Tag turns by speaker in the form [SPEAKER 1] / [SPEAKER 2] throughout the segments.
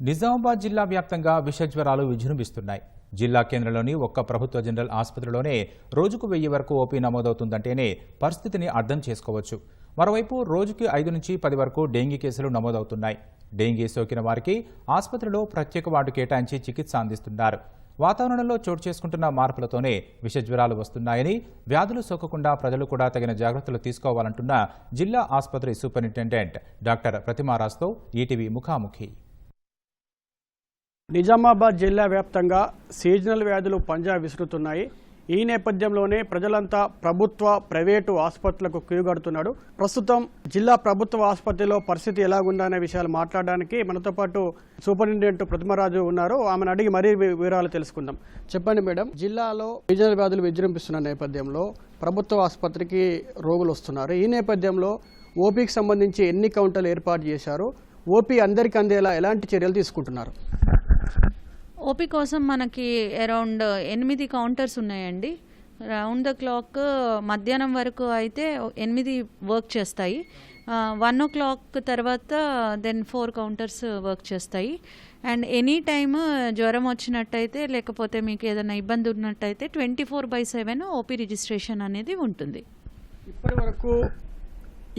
[SPEAKER 1] నిజామాబాద్ జిల్లా వ్యాప్తంగా విషజ్వరాలు విజృంభిస్తున్నాయి. జిల్లా కేంద్రంలోని ఒక్క ప్రభుత్వ జనరల్ ఆసుపత్రిలోనే రోజుకు వెయ్యి వరకు ఓపీ నమోదవుతుందంటేనే పరిస్థితిని అర్థం చేసుకోవచ్చు. మరోవైపు రోజుకి ఐదు నుంచి పది వరకు డెంగీ కేసులు నమోదవుతున్నాయి. డెంగీ సోకిన వారికి ఆసుపత్రిలో ప్రత్యేక వార్డు కేటాయించి చికిత్స అందిస్తున్నారు. వాతావరణంలో చోటు చేసుకుంటున్న మార్పులతోనే విషజ్వరాలు వస్తున్నాయని వ్యాధులు సోకకుండా ప్రజలు కూడా తగిన జాగ్రత్తలు తీసుకోవాలంటున్న జిల్లా ఆసుపత్రి సూపరింటెండెంట్ డాక్టర్ ప్రతిమారాజ్తో ఈటీవీ ముఖాముఖి.
[SPEAKER 2] నిజామాబాద్ జిల్లా వ్యాప్తంగా సీజనల్ వ్యాధులు పంజా విసురుతున్నాయి. ఈ నేపథ్యంలోనే ప్రజలంతా ప్రభుత్వ ప్రైవేటు ఆసుపత్రులకు క్యూగడుతున్నాడు ప్రస్తుతం జిల్లా ప్రభుత్వ ఆసుపత్రిలో పరిస్థితి ఎలాగుందనే విషయాలు మాట్లాడడానికి మనతో పాటు సూపరింటెండెంట్ ప్రతిమరాజు ఉన్నారు. ఆమెను అడిగి మరీ వివరాలు తెలుసుకుందాం. చెప్పండి మేడం జిల్లాలో సీజనల్ వ్యాధులు విజృంభిస్తున్న నేపథ్యంలో ప్రభుత్వ ఆసుపత్రికి రోగులు వస్తున్నారు. ఈ నేపథ్యంలో ఓపీకి సంబంధించి ఎన్ని కౌంటర్లు ఏర్పాటు చేశారు? ఓపీ అందరికీ అందేలా ఎలాంటి చర్యలు తీసుకుంటున్నారు?
[SPEAKER 3] ఓపీ కోసం మనకి అరౌండ్ ఎనిమిది కౌంటర్స్ ఉన్నాయండి. రౌండ్ ద క్లాక్ మధ్యాహ్నం వరకు అయితే ఎనిమిది వర్క్ చేస్తాయి. వన్ ఓ క్లాక్ తర్వాత దెన్ ఫోర్ కౌంటర్స్ వర్క్ చేస్తాయి. అండ్ ఎనీ టైమ్ జ్వరం వచ్చినట్టయితే లేకపోతే మీకు ఏదైనా ఇబ్బంది ఉన్నట్టయితే twenty four by seven OP registration అనేది ఉంటుంది.
[SPEAKER 2] ఇప్పటి వరకు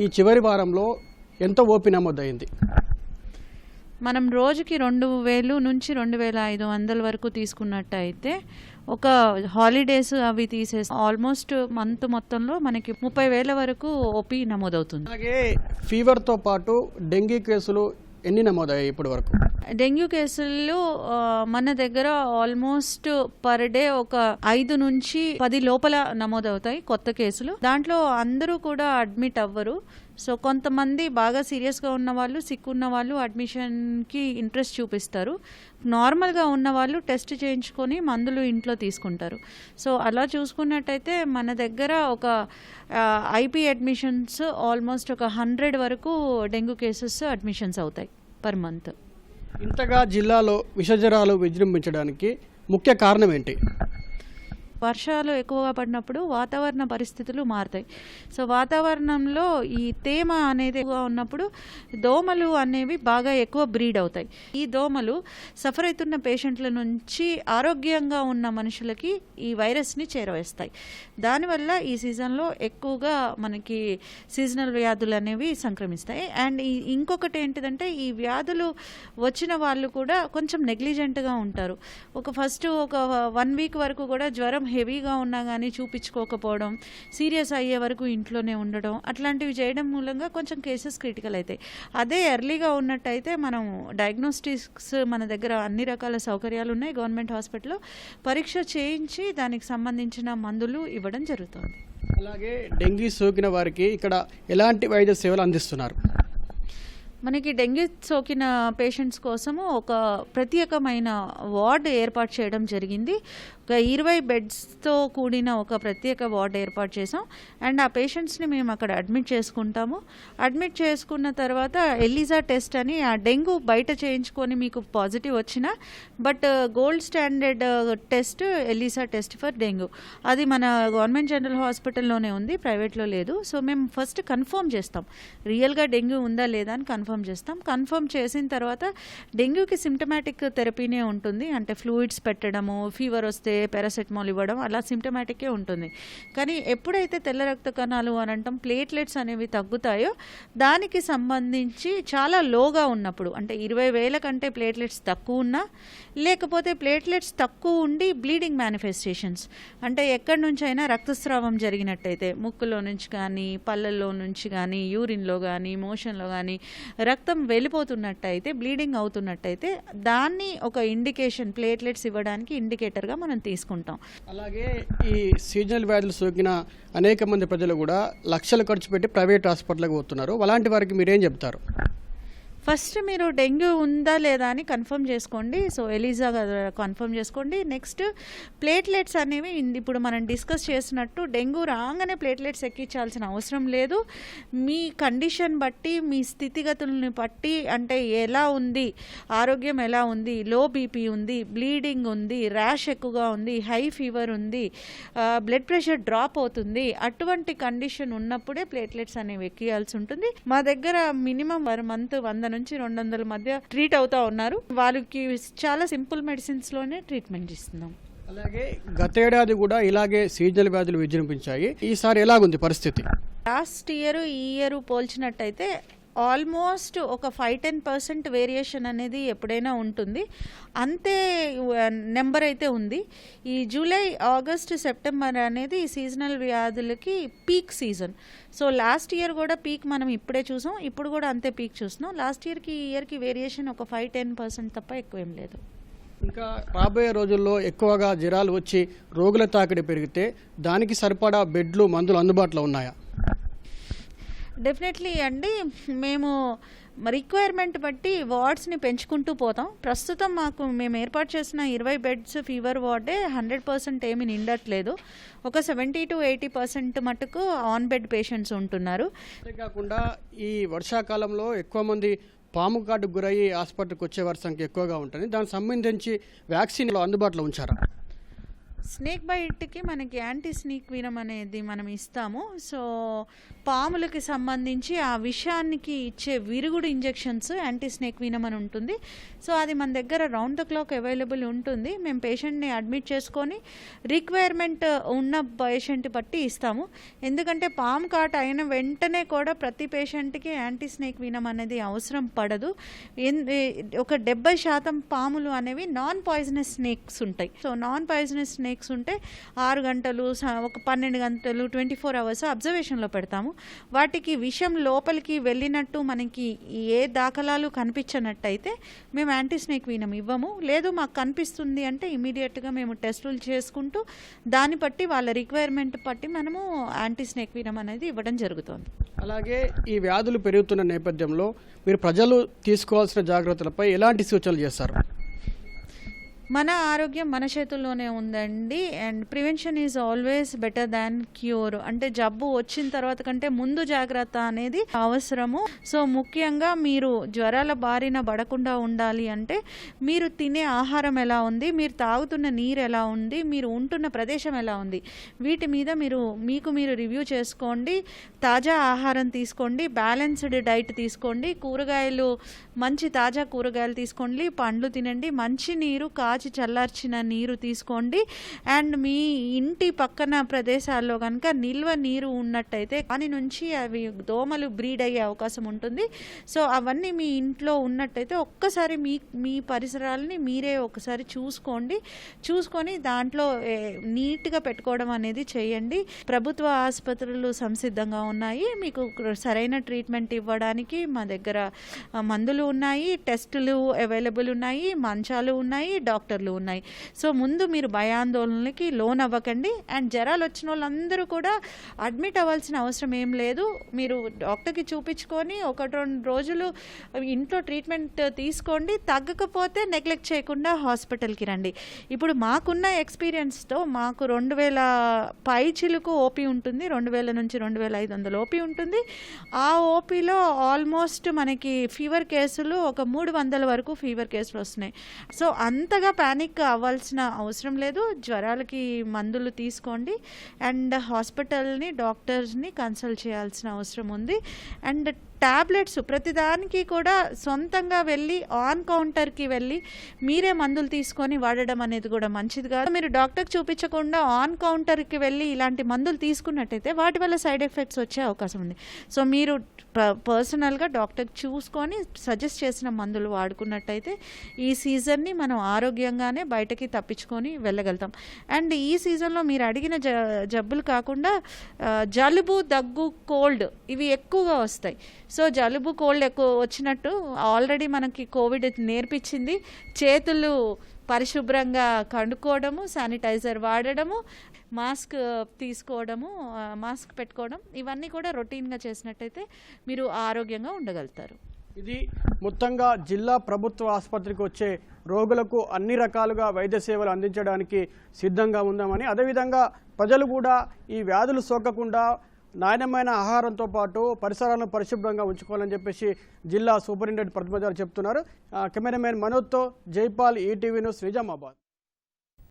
[SPEAKER 2] ఈ చివరి వారంలో ఎంత ఓపీ నమోదైంది?
[SPEAKER 3] మనం రోజుకి రెండు వేలు నుంచి రెండు వేల ఐదు వందల వరకు తీసుకున్నట్టయితే ఒక హాలిడేస్ అవి తీసేసి ఆల్మోస్ట్ మంత్ మొత్తంలో మనకి ముప్పై వేల వరకు ఓపీ నమోదవుతుంది.
[SPEAKER 2] అలాగే ఫీవర్తో పాటు డెంగీ కేసులు ఎన్ని నమోదయ్యాయి ఇప్పటి వరకు?
[SPEAKER 3] డెంగ్యూ కేసులు మన దగ్గర ఆల్మోస్ట్ పర్ డే ఒక ఐదు నుంచి పది లోపల నమోదవుతాయి కొత్త కేసులు. దాంట్లో అందరూ కూడా అడ్మిట్ అవ్వరు. సో కొంతమంది బాగా సీరియస్గా ఉన్న వాళ్ళు సిక్ ఉన్న వాళ్ళు అడ్మిషన్కి ఇంట్రెస్ట్ చూపిస్తారు. నార్మల్గా ఉన్న వాళ్ళు టెస్ట్ చేయించుకొని మందులు ఇంట్లో తీసుకుంటారు. సో అలా చూసుకున్నట్టయితే మన దగ్గర ఒక ఐపీ అడ్మిషన్స్ ఆల్మోస్ట్ ఒక హండ్రెడ్ వరకు డెంగ్యూ కేసెస్ అడ్మిషన్స్ అవుతాయి. పర్ మంత్
[SPEAKER 2] ఇంతగా జిల్లాలో విషజ్వరాలు విజృంభించడానికి ముఖ్య కారణం ఏంటి?
[SPEAKER 3] వర్షాలు ఎక్కువగా పడినప్పుడు వాతావరణ పరిస్థితులు మారుతాయి. సో వాతావరణంలో ఈ తేమ అనేది ఎక్కువగా ఉన్నప్పుడు దోమలు అనేవి బాగా ఎక్కువ బ్రీడ్ అవుతాయి. ఈ దోమలు సఫర్ అవుతున్న పేషెంట్ల నుంచి ఆరోగ్యంగా ఉన్న మనుషులకి ఈ వైరస్ని చేరవేస్తాయి. దానివల్ల ఈ సీజన్లో ఎక్కువగా మనకి సీజనల్ వ్యాధులు అనేవి సంక్రమిస్తాయి. అండ్ ఈ ఇంకొకటి ఏంటిదంటే ఈ వ్యాధులు వచ్చిన వాళ్ళు కూడా కొంచెం నెగ్లిజెంట్గా ఉంటారు. ఒక ఫస్ట్ ఒక వన్ వీక్ వరకు కూడా జ్వరం హెవీగా ఉన్నా కానీ చూపించుకోకపోవడం సీరియస్ అయ్యే వరకు ఇంట్లోనే ఉండడం అట్లాంటివి చేయడం మూలంగా కొంచెం కేసెస్ క్రిటికల్ అవుతాయి అదే ఎర్లీగా ఉన్నట్టయితే మనం డయాగ్నోస్టిక్స్ మన దగ్గర అన్ని రకాల సౌకర్యాలు ఉన్నాయి. గవర్నమెంట్ హాస్పిటల్లో పరీక్ష చేయించి దానికి సంబంధించిన మందులు ఇవ్వడం జరుగుతుంది.
[SPEAKER 2] అలాగే డెంగీ సోకిన వారికి ఇక్కడ ఎలాంటి వైద్య సేవలు అందిస్తున్నారు?
[SPEAKER 3] మనకి డెంగ్యూ సోకిన పేషెంట్స్ కోసము ఒక ప్రత్యేకమైన వార్డ్ ఏర్పాటు చేయడం జరిగింది. ఒక ఇరవై బెడ్స్తో కూడిన ఒక ప్రత్యేక వార్డ్ ఏర్పాటు చేసాం అండ్ ఆ పేషెంట్స్ని మేము అక్కడ అడ్మిట్ చేసుకుంటాము. అడ్మిట్ చేసుకున్న తర్వాత ఎలిజా టెస్ట్ అని ఆ డెంగ్యూ బయట చేయించుకొని మీకు పాజిటివ్ వచ్చిన but gold standard test ELISA test for dengue. అది మన గవర్నమెంట్ జనరల్ హాస్పిటల్లోనే ఉంది ప్రైవేట్లో లేదు. సో మేము ఫస్ట్ కన్ఫర్మ్ చేస్తాం. రియల్గా డెంగ్యూ ఉందా లేదా అని కన్ఫర్మ్ చేస్తాం. కన్ఫర్మ్ చేసిన తర్వాత డెంగ్యూకి సిమ్టమాటిక్ థెరపీనే ఉంటుంది. అంటే ఫ్లూయిడ్స్ పెట్టడము ఫీవర్ వస్తే పారాసెటమాల్ ఇవ్వడం అలా సిమ్టమాటిక్కే ఉంటుంది. కానీ ఎప్పుడైతే తెల్ల రక్త కణాలు అని అంటాం ప్లేట్లెట్స్ అనేవి తగ్గుతాయో దానికి సంబంధించి చాలా లోగా ఉన్నప్పుడు అంటే ఇరవై వేల కంటే ప్లేట్లెట్స్ తక్కువ ఉన్నా లేకపోతే ప్లేట్లెట్స్ తక్కువ ఉండి బ్లీడింగ్ మేనిఫెస్టేషన్స్ అంటే ఎక్కడి నుంచి అయినా రక్తస్రావం జరిగినట్టయితే ముక్కులో నుంచి కానీ పళ్ళల్లో నుంచి కానీ యూరిన్లో కానీ మోషన్లో కానీ రక్తం వెళ్ళిపోతున్నట్టయితే బ్లీడింగ్ అవుతున్నట్టయితే దాన్ని ఒక ఇండికేషన్ ప్లేట్లెట్స్ ఇవ్వడానికి ఇండికేటర్గా మనం తీసుకుంటాం.
[SPEAKER 2] అలాగే ఈ సీజనల్ వ్యాధులు సోకిన అనేక మంది ప్రజలు కూడా లక్షలు ఖర్చు పెట్టి ప్రైవేట్ హాస్పిటల్కి పోతున్నారు. అలాంటి వారికి మీరేం చెప్తారు?
[SPEAKER 3] ఫస్ట్ మీరు డెంగ్యూ ఉందా లేదా అని కన్ఫర్మ్ చేసుకోండి. సో ఎలిజా కన్ఫర్మ్ చేసుకోండి. నెక్స్ట్ ప్లేట్లెట్స్ అనేవి ఇప్పుడు మనం డిస్కస్ చేసినట్టు డెంగ్యూ రాగానే ప్లేట్లెట్స్ ఎక్కించాల్సిన అవసరం లేదు. మీ కండిషన్ బట్టి మీ స్థితిగతుల్ని బట్టి అంటే ఎలా ఉంది ఆరోగ్యం ఎలా ఉంది లో బీపీ ఉంది బ్లీడింగ్ ఉంది ర్యాష్ ఎక్కువగా ఉంది హై ఫీవర్ ఉంది బ్లడ్ ప్రెషర్ డ్రాప్ అవుతుంది అటువంటి కండిషన్ ఉన్నప్పుడే ప్లేట్లెట్స్ అనేవి ఎక్కియాల్సి ఉంటుంది. మా దగ్గర మినిమం వన్ మంత్ వంద నుంచి రెండు వందల మధ్య ట్రీట్ అవుతా ఉన్నారు. వాళ్ళకి చాలా సింపుల్ మెడిసిన్స్లోనే ట్రీట్మెంట్ ఇస్తున్నాం.
[SPEAKER 2] అలాగే గతేడాది కూడా ఇలాగే సీజనల్ వ్యాధులు విజృంభించాయి. ఈసారి ఎలాగుంది పరిస్థితి?
[SPEAKER 3] లాస్ట్ ఇయర్ ఈ ఇయర్ పోల్చినట్టయితే ఆల్మోస్ట్ ఒక ఫైవ్ టెన్ పర్సెంట్ వేరియేషన్ అనేది ఎప్పుడైనా ఉంటుంది. అంతే నెంబర్ అయితే ఉంది. ఈ జూలై ఆగస్ట్ సెప్టెంబర్ అనేది సీజనల్ వ్యాధులకి peak season. So last year కూడా పీక్ మనం ఇప్పుడే చూసాం. ఇప్పుడు కూడా అంతే పీక్ చూస్తున్నాం. లాస్ట్ ఇయర్కి ఈ ఇయర్కి వేరియేషన్ ఒక ఫైవ్ టెన్ పర్సెంట్ తప్ప ఎక్కువ ఏం లేదు.
[SPEAKER 2] ఇంకా రాబోయే రోజుల్లో ఎక్కువగా జ్వరాలు వచ్చి రోగుల తాకిడి పెరిగితే దానికి సరిపడా బెడ్లు మందులు అందుబాటులో ఉన్నాయా?
[SPEAKER 3] డెఫినెట్లీ అండి. మేము రిక్వైర్మెంట్ బట్టి వార్డ్స్ని పెంచుకుంటూ పోతాం. ప్రస్తుతం మాకు మేము ఏర్పాటు చేసిన ఇరవై బెడ్స్ ఫీవర్ వార్డే హండ్రెడ్ పర్సెంట్ ఏమీ నిండట్లేదు. ఒక సెవెంటీ టు ఎయిటీ పర్సెంట్ మటుకు ఆన్ బెడ్ పేషెంట్స్ ఉంటున్నారు.
[SPEAKER 2] అంతేకాకుండా ఈ వర్షాకాలంలో ఎక్కువ మంది పాము కాటుకు గురయ్యి హాస్పిటల్కి వచ్చే వారి సంఖ్య ఎక్కువగా ఉంటుంది. దానికి సంబంధించి వ్యాక్సిన్లు అందుబాటులో ఉంచారా?
[SPEAKER 3] స్నేక్ బైట్కి మనకి యాంటీ స్నేక్ వినం అనేది మనం ఇస్తాము. సో పాములకి సంబంధించి ఆ విషానికి ఇచ్చే విరుగుడు ఇంజెక్షన్స్ యాంటీ స్నేక్ వీనం అని ఉంటుంది. సో అది మన దగ్గర రౌండ్ ద క్లాక్ అవైలబుల్ ఉంటుంది. మేము పేషెంట్ని అడ్మిట్ చేసుకొని రిక్వైర్మెంట్ ఉన్న పేషెంట్ బట్టి ఇస్తాము. ఎందుకంటే పాము కాట్ అయిన వెంటనే కూడా ప్రతి పేషెంట్కి యాంటీ స్నేక్ వీనం అనేది అవసరం పడదు. ఒక డెబ్బై శాతం పాములు అనేవి నాన్ పాయిజనస్ స్నేక్స్ ఉంటాయి. So non poisonous snake snakes ఉంటే ఆరు గంటలు ఒక పన్నెండు గంటలు ట్వంటీ ఫోర్ అవర్స్ అబ్జర్వేషన్లో పెడతాము. వాటికి విషం లోపలికి వెళ్ళినట్టు మనకి ఏ దాఖలాలు కనిపించనట్టయితే మేము యాంటీ స్నేక్ వీనం ఇవ్వము. లేదు మాకు కనిపిస్తుంది అంటే ఇమీడియట్గా మేము టెస్టులు చేసుకుంటూ దాన్ని బట్టి వాళ్ళ రిక్వైర్మెంట్ బట్టి మనము యాంటీ స్నేక్ వీనం అనేది ఇవ్వడం జరుగుతుంది.
[SPEAKER 2] అలాగే ఈ వ్యాధులు పెరుగుతున్న నేపథ్యంలో మీరు ప్రజలు తీసుకోవాల్సిన జాగ్రత్తలపై ఎలాంటి సూచనలు చేస్తారు?
[SPEAKER 3] మన ఆరోగ్యం మన చేతుల్లోనే ఉందండి. And prevention is always better than cure అంటే జబ్బు వచ్చిన తర్వాత కంటే ముందు జాగ్రత్త అనేది అవసరము. సో ముఖ్యంగా మీరు జ్వరాల బారిన పడకుండా ఉండాలి అంటే మీరు తినే ఆహారం ఎలా ఉంది మీరు తాగుతున్న నీరు ఎలా ఉంది మీరు ఉంటున్న ప్రదేశం ఎలా ఉంది వీటి మీద మీరు మీకు మీరు రివ్యూ చేసుకోండి. తాజా ఆహారం తీసుకోండి బ్యాలెన్స్డ్ డైట్ తీసుకోండి. కూరగాయలు మంచి తాజా కూరగాయలు తీసుకోండి పండ్లు తినండి మంచి నీరు కాచి చల్లార్చిన నీరు తీసుకోండి. అండ్ మీ ఇంటి పక్కన ప్రదేశాల్లో కనుక నిల్వ నీరు ఉన్నట్టయితే దాని నుంచి అవి దోమలు బ్రీడ్ అయ్యే అవకాశం ఉంటుంది. సో అవన్నీ మీ ఇంట్లో ఉన్నట్టయితే ఒక్కసారి మీ మీ పరిసరాలని మీరే ఒకసారి చూసుకోండి. చూసుకొని దాంట్లో నీట్గా పెట్టుకోవడం అనేది చేయండి. ప్రభుత్వ ఆసుపత్రులు సంసిద్ధంగా ఉన్నాయి. మీకు సరైన ట్రీట్మెంట్ ఇవ్వడానికి మా దగ్గర మందులు ఉన్నాయి టెస్టులు అవైలబుల్ ఉన్నాయి మంచాలు ఉన్నాయి డాక్టర్ డాక్టర్లు ఉన్నాయి. సో ముందు మీరు భయాందోళనలకి లోన్ అవ్వకండి అండ్ జ్వరాలు వచ్చిన వాళ్ళందరూ కూడా అడ్మిట్ అవ్వాల్సిన అవసరం ఏం లేదు. మీరు డాక్టర్కి చూపించుకొని ఒకటి రెండు రోజులు ఇంట్లో ట్రీట్మెంట్ తీసుకోండి. తగ్గకపోతే నెగ్లెక్ట్ చేయకుండా హాస్పిటల్కి రండి. ఇప్పుడు మాకున్న ఎక్స్పీరియన్స్తో మాకు రెండు వేల పై చిలుకు ఓపీ ఉంటుంది. రెండు వేల నుంచి రెండు వేల ఐదు వందల ఓపీ ఉంటుంది. ఆ ఓపీలో ఆల్మోస్ట్ మనకి ఫీవర్ కేసులు ఒక మూడు వందల వరకు ఫీవర్ కేసులు వస్తున్నాయి. సో అంతగా ప్యానిక్ అవ్వాల్సిన అవసరం లేదు. జ్వరాలకి మందులు తీసుకోండి. అండ్ హాస్పిటల్ని డాక్టర్స్ని కన్సల్ట్ చేయాల్సిన అవసరం ఉంది. అండ్ టాబ్లెట్స్ ప్రతిదానికి కూడా సొంతంగా వెళ్ళి ఆన్ కౌంటర్కి వెళ్ళి మీరే మందులు తీసుకొని వాడడం అనేది కూడా మంచిది కాదు. మీరు డాక్టర్కి చూపించకుండా ఆన్ కౌంటర్కి వెళ్ళి ఇలాంటి మందులు తీసుకున్నట్టయితే వాటి వల్ల సైడ్ ఎఫెక్ట్స్ వచ్చే అవకాశం ఉంది. సో మీరు పర్సనల్గా డాక్టర్ చూసుకొని సజెస్ట్ చేసిన మందులు వాడుకున్నట్టయితే ఈ సీజన్ని మనం ఆరోగ్యంగానే బయటకి తప్పించుకొని వెళ్ళగలుగుతాం. అండ్ ఈ సీజన్లో మీరు అడిగిన జ జబ్బులు కాకుండా జలుబు దగ్గు కోల్డ్ ఇవి ఎక్కువగా వస్తాయి. సో జలుబు కోల్డ్ ఎక్కువ వచ్చినట్టు ఆల్రెడీ మనకి కోవిడ్ నేర్పించింది. చేతులు పరిశుభ్రంగా కండుకోవడము శానిటైజర్ వాడడము మాస్క్ తీసుకోవడము మాస్క్ పెట్టుకోవడం ఇవన్నీ కూడా రొటీన్గా చేసినట్టయితే మీరు ఆరోగ్యంగా ఉండగలుగుతారు.
[SPEAKER 2] ఇది మొత్తంగా జిల్లా ప్రభుత్వ ఆసుపత్రికి వచ్చే రోగులకు అన్ని రకాలుగా వైద్య సేవలు అందించడానికి సిద్ధంగా ఉందామని అదేవిధంగా ప్రజలు కూడా ఈ వ్యాధులు సోకకుండా నాణ్యమైన ఆహారంతో పాటు పరిసరాలను పరిశుభ్రంగా ఉంచుకోవాలని చెప్పేసి జిల్లా సూపరింటెండెంట్ ప్రతిమజారు చెప్తున్నారు. కెమెరామెన్ మనోజ్తో జైపాల్ ఈటీవీ న్యూస్ నిజామాబాద్.